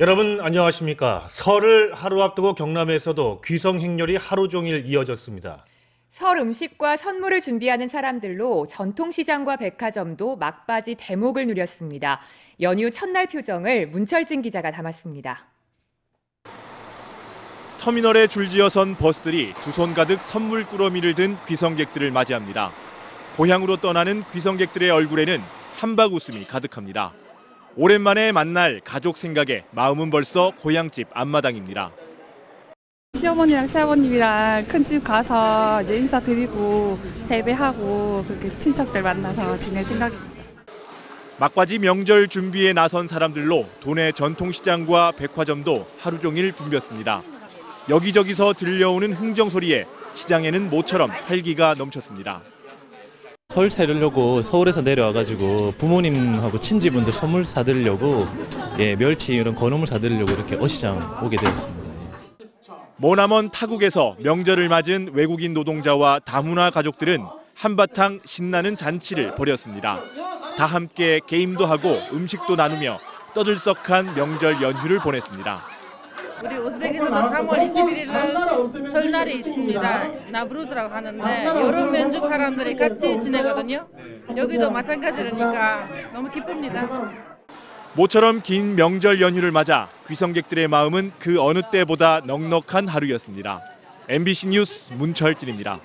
여러분 안녕하십니까? 설을 하루 앞두고 경남에서도 귀성 행렬이 하루 종일 이어졌습니다. 설 음식과 선물을 준비하는 사람들로 전통시장과 백화점도 막바지 대목을 누렸습니다. 연휴 첫날 표정을 문철진 기자가 담았습니다. 터미널에 줄지어선 버스들이 두 손 가득 선물 꾸러미를 든 귀성객들을 맞이합니다. 고향으로 떠나는 귀성객들의 얼굴에는 한박 웃음이 가득합니다. 오랜만에 만날 가족 생각에 마음은 벌써 고향집 앞마당입니다. 시어머니랑 시아버님이랑 큰 집 가서 이제 인사드리고 세배하고 그렇게 친척들 만나서 지낼 생각입니다. 막바지 명절 준비에 나선 사람들로 도내 전통시장과 백화점도 하루 종일 붐볐습니다. 여기저기서 들려오는 흥정 소리에 시장에는 모처럼 활기가 넘쳤습니다. 설 차리려고 서울에서 내려와가지고 부모님하고 친지분들 선물 사드리려고 예 멸치 이런 건어물 사드리려고 이렇게 어시장 오게 되었습니다. 머나먼 타국에서 명절을 맞은 외국인 노동자와 다문화 가족들은 한바탕 신나는 잔치를 벌였습니다. 다 함께 게임도 하고 음식도 나누며 떠들썩한 명절 연휴를 보냈습니다. 우리 우즈벡에서도 3월 21일 날 설날이 있습니다. 나브루즈라고 하는데 여러 민족 사람들이 같이 지내거든요. 여기도 마찬가지라니까 너무 기쁩니다. 모처럼 긴 명절 연휴를 맞아 귀성객들의 마음은 그 어느 때보다 넉넉한 하루였습니다. MBC 뉴스 문철진입니다.